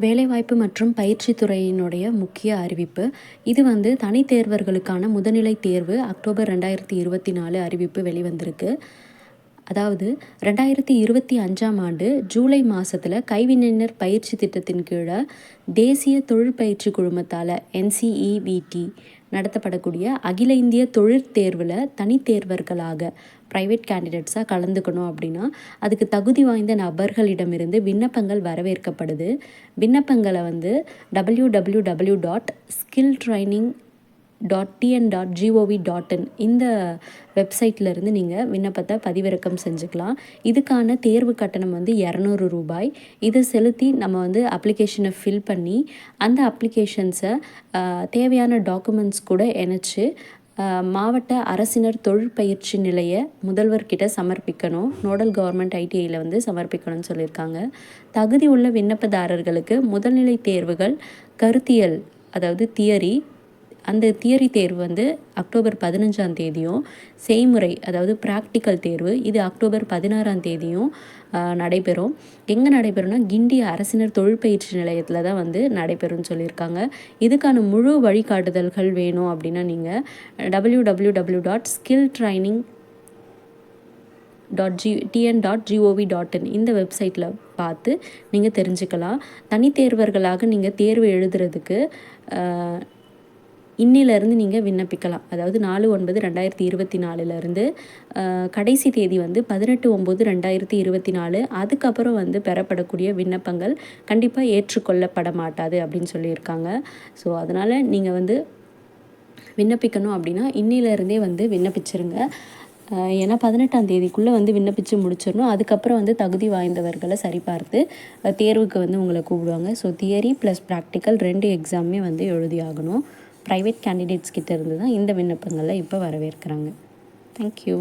வேலைவாய்ப்பு மற்றும் பயிற்சி துறையினுடைய முக்கிய அறிவிப்பு. இது வந்து தனித்தேர்வர்களுக்கான முதநிலை முதுநிலை தேர்வு அக்டோபர் ரெண்டாயிரத்தி இருபத்தி நாலு அறிவிப்பு வெளிவந்திருக்கு. அதாவது ரெண்டாயிரத்தி இருபத்தி அஞ்சாம் ஆண்டு ஜூலை மாதத்தில் கைவினைஞர் பயிற்சி திட்டத்தின் கீழே தேசிய தொழிற்பயிற்சி குழுமத்தால் என்சிஇவிடி நடத்தப்படக்கூடிய அகில இந்திய தொழிற் தேர்வில் தனித்தேர்வர்களாக ப்ரைவேட் கேண்டிடேட்ஸாக கலந்துக்கணும் அப்படின்னா அதுக்கு தகுதி வாய்ந்த நபர்களிடமிருந்து விண்ணப்பங்கள் வரவேற்கப்படுது. விண்ணப்பங்களை வந்து W W W dot skill training dot TN dot gov dot in இந்த வெப்சைட்லேருந்து நீங்கள் விண்ணப்பத்தை பதிவிறக்கம் செஞ்சுக்கலாம். இதுக்கான தேர்வு கட்டணம் வந்து இரநூறு ரூபாய். இதை செலுத்தி நம்ம வந்து அப்ளிகேஷனை ஃபில் பண்ணி அந்த அப்ளிகேஷன்ஸை தேவையான டாக்குமெண்ட்ஸ் கூட இணைச்சி மாவட்ட அரசினர் தொழிற்பயிற்சி நிலைய முதல்வர்கிட்ட சமர்ப்பிக்கணும். நோடல் கவர்மெண்ட் ஐடிஐயில் வந்து சமர்ப்பிக்கணும்னு சொல்லியிருக்காங்க. தகுதி உள்ள விண்ணப்பதாரர்களுக்கு முதல்நிலை தேர்வுகள் கருத்தியல் அதாவது தியரி அந்த தியரி தேர்வு வந்து அக்டோபர் பதினஞ்சாம் தேதியும் செய்முறை அதாவது ப்ராக்டிக்கல் தேர்வு இது அக்டோபர் பதினாறாம் தேதியும் நடைபெறும். எங்கே நடைபெறும்னா கிண்டி அரசினர் தொழிற்பயிற்சி நிலையத்தில் தான் வந்து நடைபெறும்னு சொல்லியிருக்காங்க. இதுக்கான முழு வழிகாட்டுதல்கள் வேணும் அப்படின்னா நீங்கள் W W W dot skill training dot G TN dot gov dot in இந்த வெப்சைட்டில் பார்த்து நீங்கள் தெரிஞ்சுக்கலாம். தனித்தேர்வர்களாக நீங்கள் தேர்வு எழுதுறதுக்கு இன்னிலேருந்து நீங்கள் விண்ணப்பிக்கலாம். அதாவது நாலு ஒன்பது ரெண்டாயிரத்தி இருபத்தி நாலுலேருந்து கடைசி தேதி வந்து பதினெட்டு ஒம்பது ரெண்டாயிரத்தி இருபத்தி நாலு. அதுக்கப்புறம் வந்து பெறப்படக்கூடிய விண்ணப்பங்கள் கண்டிப்பாக ஏற்றுக்கொள்ளப்பட மாட்டாது அப்படின்னு சொல்லியிருக்காங்க. ஸோ அதனால் நீங்கள் வந்து விண்ணப்பிக்கணும் அப்படின்னா இன்னிலேருந்தே வந்து விண்ணப்பிச்சிருங்க. ஏன்னா பதினெட்டாம் தேதிக்குள்ளே வந்து விண்ணப்பித்து முடிச்சிடணும். அதுக்கப்புறம் வந்து தகுதி வாய்ந்தவர்களை சரிபார்த்து தேர்வுக்கு வந்து உங்களை கூப்பிடுவாங்க. ஸோ தியரி ப்ளஸ் ப்ராக்டிக்கல் ரெண்டு எக்ஸாமே வந்து எழுதி ஆகணும் ப்ரைவேட் கேண்டிடேட்ஸ் கிட்டேருந்து தான் இந்த விண்ணப்பங்களை இப்போ வரவேற்கிறாங்க. தேங்க்யூ